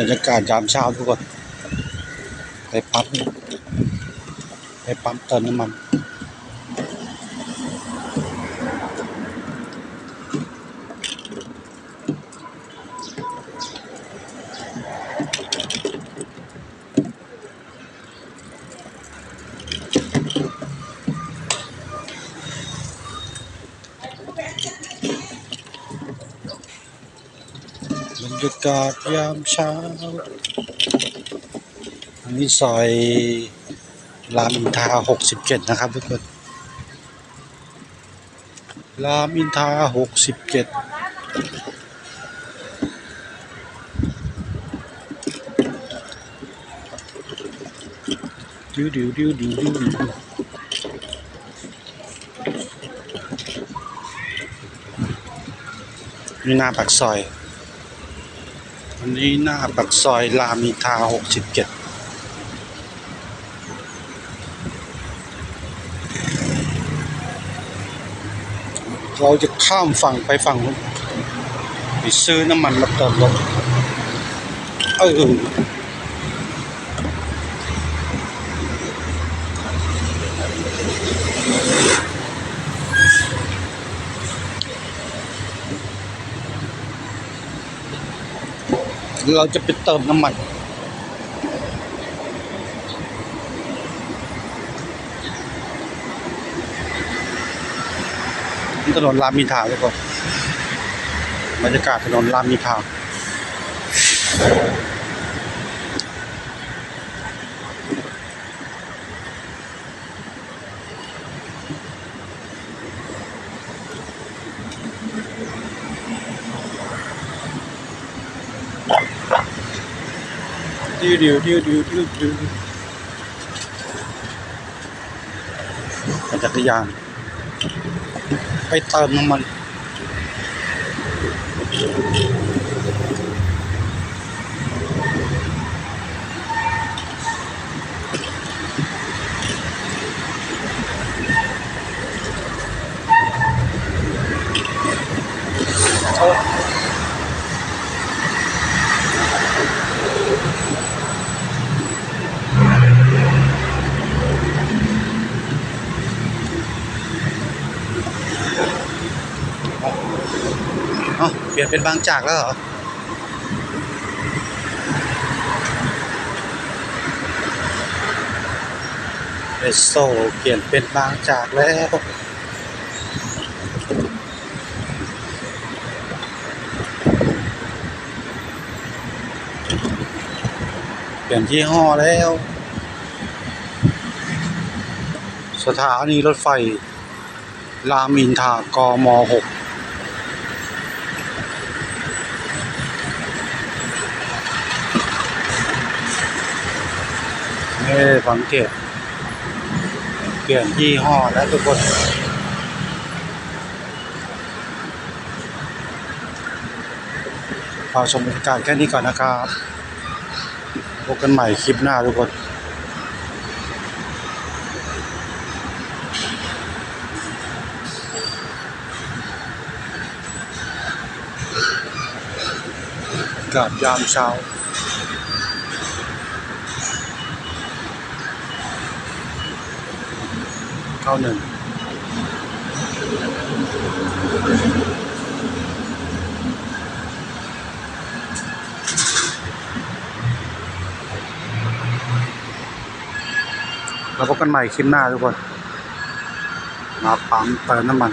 รรยากาศยามเช้าทุกคนไปปั๊มไปปั๊มเติมน้ำมัน บรรยากาศยามเช้า อันนี้ซอยรามอินทราหกสิบเจ็ดนะครับทุกคนรามอินทราหกสิบเจ็ดดิวดิวดิวดิวดิวดิวนี่หน้าปากซอย วันนี้หน้าปากซอยรามีทาหกสิบเจ็ดเราจะข้ามฝั่งไปฝั่งนู้นไปซื้อน้ำมันมาเติมรถเออ เราจะไปเติมน้ำมันถนนรามอินทราทุกคนบรรยากาศถนนรามอินทรา ดิวดิวดิวดิวดิวดิวจักรยาน ไปเติมน้ำมันเเปลี่ยนเป็นบางจากแล้วเหรอเอสโซเปลี่ยนเป็นบางจากแล้วเปลี่ยนที่ห้อแล้ว สถานีรถไฟ รามอินทากม6 ให้สังเกตเปลี่ยนยี่ห้อแล้วทุกคนพอชมรรยการแค่นี้ก่อนนะครับพบกันใหม่คลิปหน้าทุกคนกับยามเช้า เข้าหนึ่งเราพบกันใหม่คลิปหน้าทุกคน มาปั๊มเติมน้ำมัน